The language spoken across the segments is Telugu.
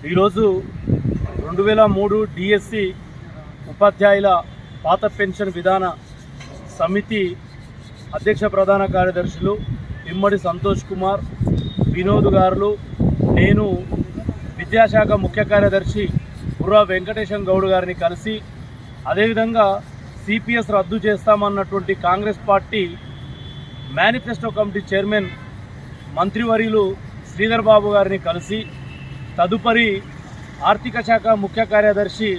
ఈరోజు రెండు వేల మూడు డిఎస్సి ఉపాధ్యాయుల పాత పెన్షన్ విధాన సమితి అధ్యక్ష ప్రధాన కార్యదర్శులు ఇమ్మడి సంతోష్ కుమార్ వినోద్ గారులు నేను విద్యాశాఖ ముఖ్య కార్యదర్శి బుర్రా వెంకటేశం గౌడ్ గారిని కలిసి అదేవిధంగా సిపిఎస్ రద్దు చేస్తామన్నటువంటి Congress party manifesto committee chairman మంత్రివర్యులు శ్రీధర్ బాబు గారిని కలిసి తదుపరి ఆర్థిక శాఖ ముఖ్య కార్యదర్శి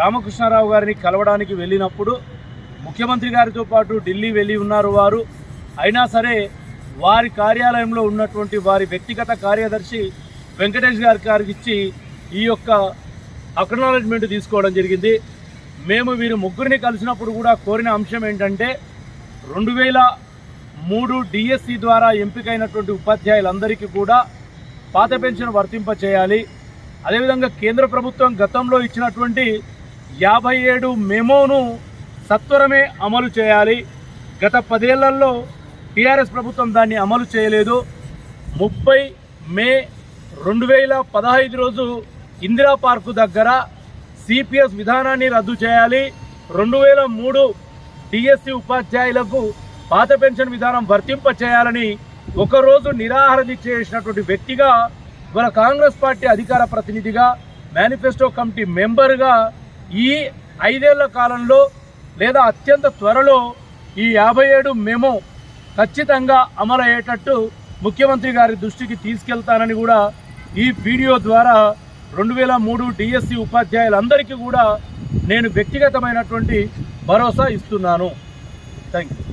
రామకృష్ణారావు గారిని కలవడానికి వెళ్ళినప్పుడు ముఖ్యమంత్రి గారితో పాటు ఢిల్లీ వెళ్ళి ఉన్నారు వారు. అయినా సరే వారి కార్యాలయంలో ఉన్నటువంటి వారి వ్యక్తిగత కార్యదర్శి వెంకటేష్ గారి గారికి ఇచ్చి ఈ యొక్క అక్నాలజ్మెంట్ తీసుకోవడం జరిగింది. మేము వీరు ముగ్గురిని కలిసినప్పుడు కూడా కోరిన అంశం ఏంటంటే రెండు వేల మూడు డిఎస్సి ద్వారా ఎంపికైనటువంటి ఉపాధ్యాయులందరికీ కూడా పాత పెన్షన్ వర్తింప చేయాలి అదేవిధంగా కేంద్ర ప్రభుత్వం గతంలో ఇచ్చినటువంటి యాభై ఏడు మెమోను సత్వరమే అమలు చేయాలి. గత పదేళ్ళలో టీఆర్ఎస్ ప్రభుత్వం దాన్ని అమలు చేయలేదు. ముప్పై మే రెండు వేల పదహైదు రోజు ఇందిరా పార్కు దగ్గర సిపిఎస్ విధానాన్ని రద్దు చేయాలి. రెండు వేల మూడు టీఎస్సీ ఉపాధ్యాయులకు పాత పెన్షన్ విధానం వర్తింప చేయాలని ఒకరోజు నిరాహార దీక్ష చేసినటువంటి వ్యక్తిగా ఇవాళ కాంగ్రెస్ పార్టీ అధికార ప్రతినిధిగా మేనిఫెస్టో కమిటీ మెంబర్గా ఈ ఐదేళ్ళ కాలంలో లేదా అత్యంత త్వరలో ఈ యాభై ఏడు మేము ఖచ్చితంగా అమలయ్యేటట్టు ముఖ్యమంత్రి గారి దృష్టికి తీసుకెళ్తానని కూడా ఈ వీడియో ద్వారా రెండు వేల మూడు డిఎస్సి ఉపాధ్యాయులందరికీ కూడా నేను వ్యక్తిగతమైనటువంటి భరోసా ఇస్తున్నాను. Thank you